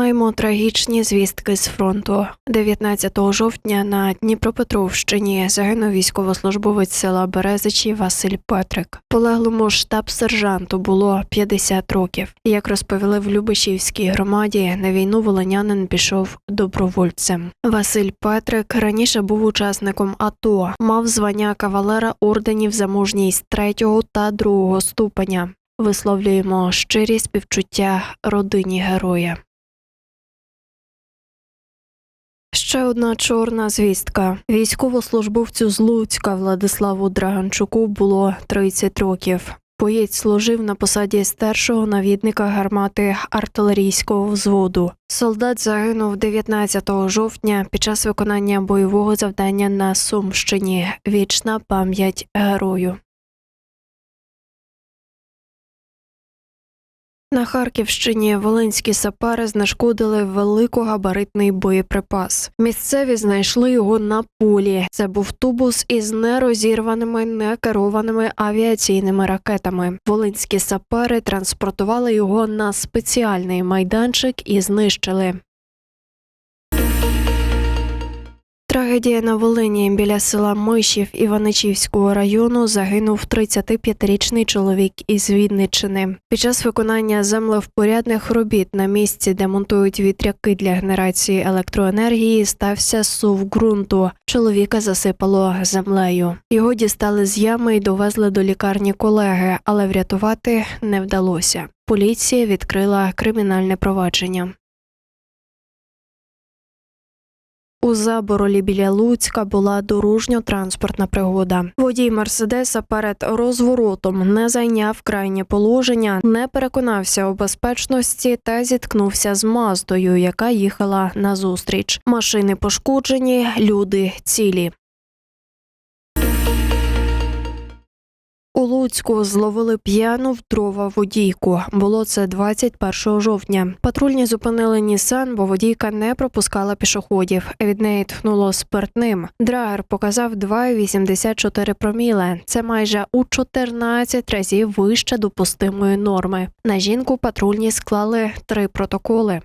Маємо трагічні звістки з фронту. 19 жовтня на Дніпропетровщині загинув військовослужбовець села Березичі Василь Петрик. Полеглому штаб-сержанту було 50 років. Як розповіли в Любешівській громаді, на війну волинянин пішов добровольцем. Василь Петрик раніше був учасником АТО, мав звання кавалера орденів за мужність 3 та 2 ступеня. Висловлюємо щирі співчуття родині героя. Ще одна чорна звістка. Військовослужбовцю з Луцька Владиславу Драганчуку було 30 років. Боєць служив на посаді старшого навідника гармати артилерійського взводу. Солдат загинув 19 жовтня під час виконання бойового завдання на Сумщині. Вічна пам'ять герою. На Харківщині волинські сапери знешкодили великогабаритний боєприпас. Місцеві знайшли його на полі. Це був тубус із нерозірваними некерованими авіаційними ракетами. Волинські сапери транспортували його на спеціальний майданчик і знищили. Трагедія на Волині біля села Мишів Іваничівського району загинув 35-річний чоловік із Вінниччини. Під час виконання землевпорядних робіт на місці, де монтують вітряки для генерації електроенергії, стався сув ґрунту. Чоловіка засипало землею. Його дістали з ями і довезли до лікарні колеги, але врятувати не вдалося. Поліція відкрила кримінальне провадження. У Заборолі біля Луцька була дорожньо-транспортна пригода. Водій Мерседеса перед розворотом не зайняв крайнє положення, не переконався у безпечності та зіткнувся з Маздою, яка їхала назустріч. Машини пошкоджені, люди цілі. У Луцьку зловили п'яну вдрова водійку. Було це 21 жовтня. Патрульні зупинили Нісан, бо водійка не пропускала пішоходів. Від неї тхнуло спиртним. Драгер показав 2,84 проміле. Це майже у 14 разів вище допустимої норми. На жінку патрульні склали три протоколи.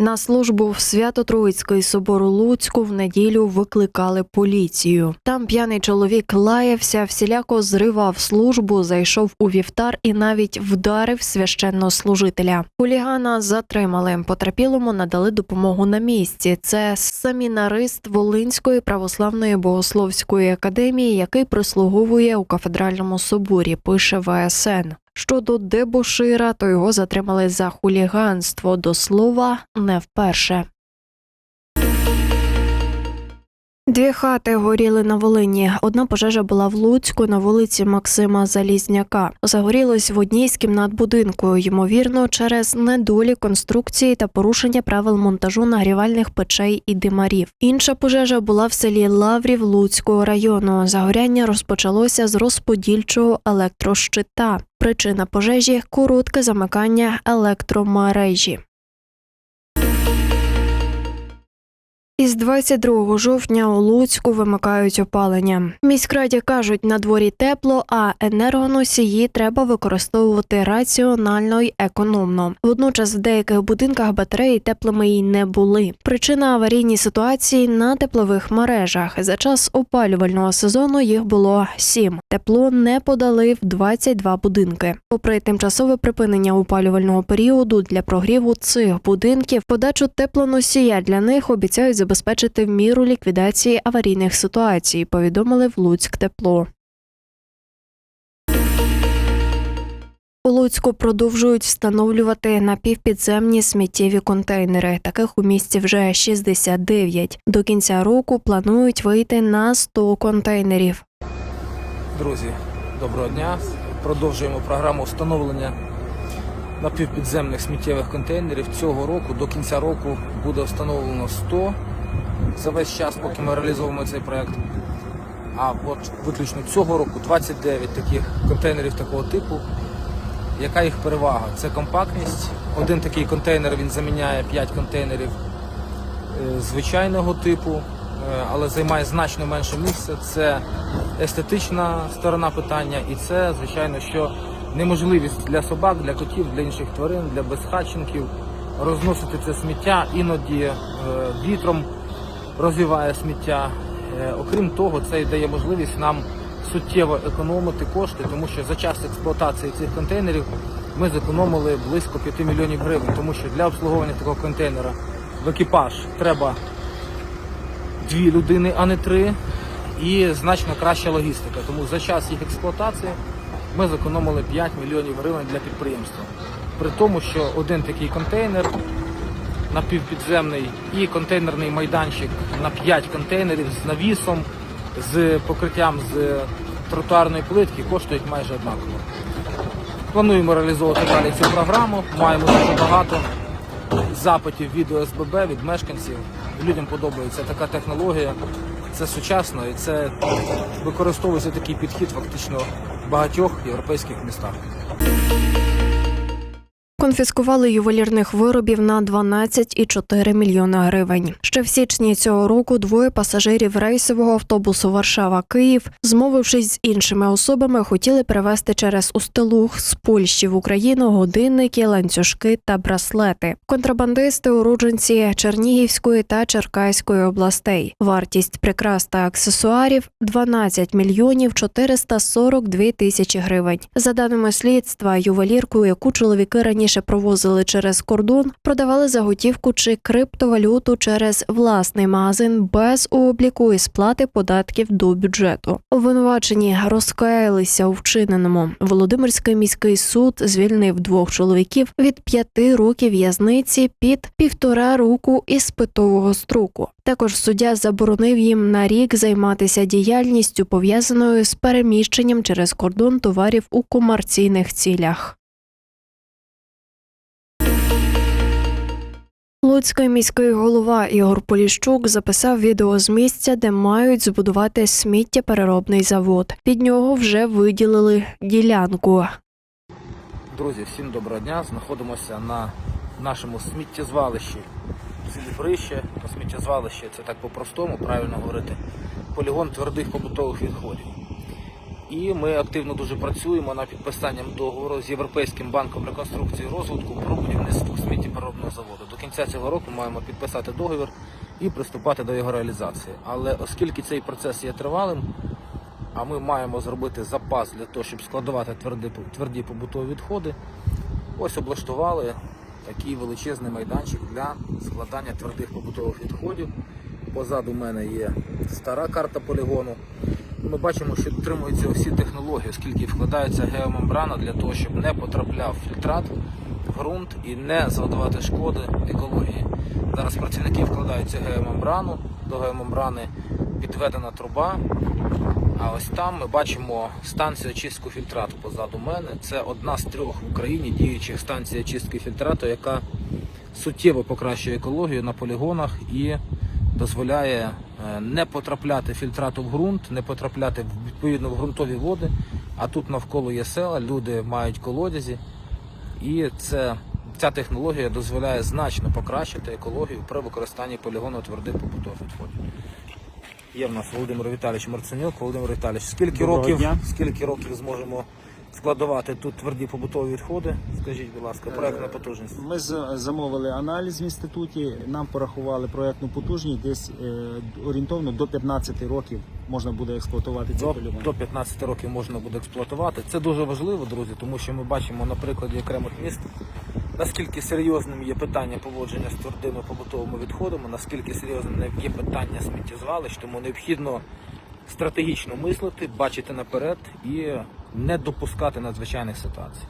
На службу в Свято-Троїцький собор у Луцьку в неділю викликали поліцію. Там п'яний чоловік лаявся, всіляко зривав службу, зайшов у вівтар і навіть вдарив священнослужителя. Хулігана затримали. Потерпілому надали допомогу на місці. Це семінарист Волинської православної богословської академії, який прислуговує у кафедральному соборі. Пише ВСН. Щодо дебошира, то його затримали за хуліганство. До слова, не вперше. Дві хати горіли на Волині. Одна пожежа була в Луцьку на вулиці Максима Залізняка. Загорілось в одній з кімнат будинку, ймовірно, через недолі конструкції та порушення правил монтажу нагрівальних печей і димарів. Інша пожежа була в селі Лаврів Луцького району. Загоряння розпочалося з розподільчого електрощита. Причина пожежі коротке замикання електромережі. Із 22 жовтня у Луцьку вимикають опалення. Міськраді кажуть, на дворі тепло, а енергоносії треба використовувати раціонально й економно. Водночас в деяких будинках батареї теплими й не були. Причина аварійній ситуації на теплових мережах. За час опалювального сезону їх було сім. Тепло не подали в 22 будинки. Попри тимчасове припинення опалювального періоду для прогріву цих будинків, подачу теплоносія для них обіцяють забезпечити в міру ліквідації аварійних ситуацій. Повідомили в Луцьк тепло. У Луцьку продовжують встановлювати напівпідземні сміттєві контейнери. Таких у місті вже 69. До кінця року планують вийти на 100 контейнерів. Друзі, доброго дня. Продовжуємо програму встановлення напівпідземних сміттєвих контейнерів. Цього року до кінця року буде встановлено 100 за весь час, поки ми реалізовуємо цей проект. А от виключно цього року 29 таких контейнерів такого типу. Яка їх перевага? Це компактність. Один такий контейнер він заміняє 5 контейнерів е, звичайного типу, е, але займає значно менше місця. Це естетична сторона питання, і це, звичайно, що неможливість для собак, для котів, для інших тварин, для безхатченків розносити це сміття, іноді е, вітром розвіває сміття. Е, Окрім того, це дає можливість нам суттєво економити кошти, тому що за час експлуатації цих контейнерів ми зекономили близько 5 мільйонів гривень, тому що для обслуговування такого контейнера в екіпаж треба дві людини, а не три, і значно краща логістика. Тому за час їх експлуатації ми зекономили 5 мільйонів гривень для підприємства. При тому, що один такий контейнер напівпідземний і контейнерний майданчик на 5 контейнерів з навісом, з покриттям з тротуарної плитки коштують майже однаково. Плануємо реалізовувати далі цю програму. Маємо дуже багато запитів від ОСББ, від мешканців. Людям подобається така технологія. Це сучасно і це використовується такий підхід фактично в багатьох європейських містах. Конфіскували ювелірних виробів на 12,4 мільйона гривень. Ще в січні цього року двоє пасажирів рейсового автобусу Варшава-Київ, змовившись з іншими особами, хотіли привезти через Устилуг з Польщі в Україну годинники, ланцюжки та браслети. Контрабандисти уродженці Чернігівської та Черкаської областей. Вартість прикрас та аксесуарів 12 мільйонів 442 тисячі гривень. За даними слідства, ювелірку, яку чоловіки раніше провозили через кордон, продавали за готівку чи криптовалюту через власний магазин без обліку і сплати податків до бюджету. Обвинувачені розкаялися у вчиненому. Володимирський міський суд звільнив двох чоловіків від п'яти років в'язниці під півтора року іспитового строку. Також суддя заборонив їм на рік займатися діяльністю пов'язаною з переміщенням через кордон товарів у комерційних цілях. Луцький міський голова Ігор Поліщук записав відео з місця, де мають збудувати сміттєпереробний завод. Під нього вже виділили ділянку. Друзі, всім доброго дня. Знаходимося на нашому сміттєзвалищі селі сміттєзвалище це так по-простому, правильно говорити. Полігон твердих побутових відходів. І ми активно дуже працюємо над підписанням договору з Європейським банком реконструкції і розвитку про будівництво сміттєпереробного заводу. До кінця цього року маємо підписати договір і приступати до його реалізації. Але оскільки цей процес є тривалим, а ми маємо зробити запас для того, щоб складувати тверді, тверді побутові відходи. Ось облаштували такий величезний майданчик для складання твердих побутових відходів. Позаду мене є стара карта полігону. Ми бачимо, що підтримуються всі технології, оскільки вкладається геомембрана для того, щоб не потрапляв фільтрат ґрунт і не завдавати шкоди екології. Зараз працівники вкладають цю геомембрану, до геомембрани підведена труба, а ось там ми бачимо станцію очистки фільтрату позаду мене. Це одна з трьох в Україні діючих станцій очистки фільтрату, яка суттєво покращує екологію на полігонах і дозволяє е, не потрапляти фільтрату в ґрунт, не потрапляти відповідно в ґрунтові води. А тут навколо є села, люди мають колодязі, і це, ця технологія дозволяє значно покращити екологію при використанні полігону твердих побутових відходів. Є в нас Володимир Віталійович Марценюк. Володимир Віталійович, скільки Доброго років, дня. скільки років зможемо складувати тут тверді побутові відходи? Скажіть, будь ласка, проектна потужність. Ми замовили аналіз в інституті. Нам порахували проектну потужність. Десь е, орієнтовно до 15 років можна буде експлуатувати цей До, до 15 років можна буде експлуатувати. Це дуже важливо, друзі, тому що ми бачимо на прикладі окремих міст, наскільки серйозним є питання поводження з твердими побутовими відходами, наскільки серйозним є питання сміттєзвалищ, тому необхідно стратегічно мислити, бачити наперед і не допускати надзвичайних ситуацій.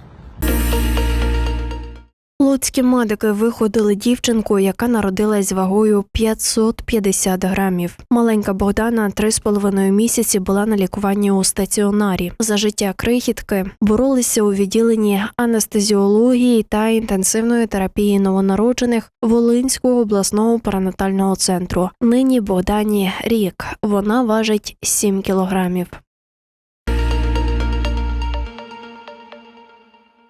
Луцькі медики виходили дівчинку, яка народилась з вагою 550 грамів. Маленька Богдана три з половиною місяці була на лікуванні у стаціонарі. За життя крихітки боролися у відділенні анестезіології та інтенсивної терапії новонароджених Волинського обласного перинатального центру. Нині Богдані рік. Вона важить 7 кілограмів.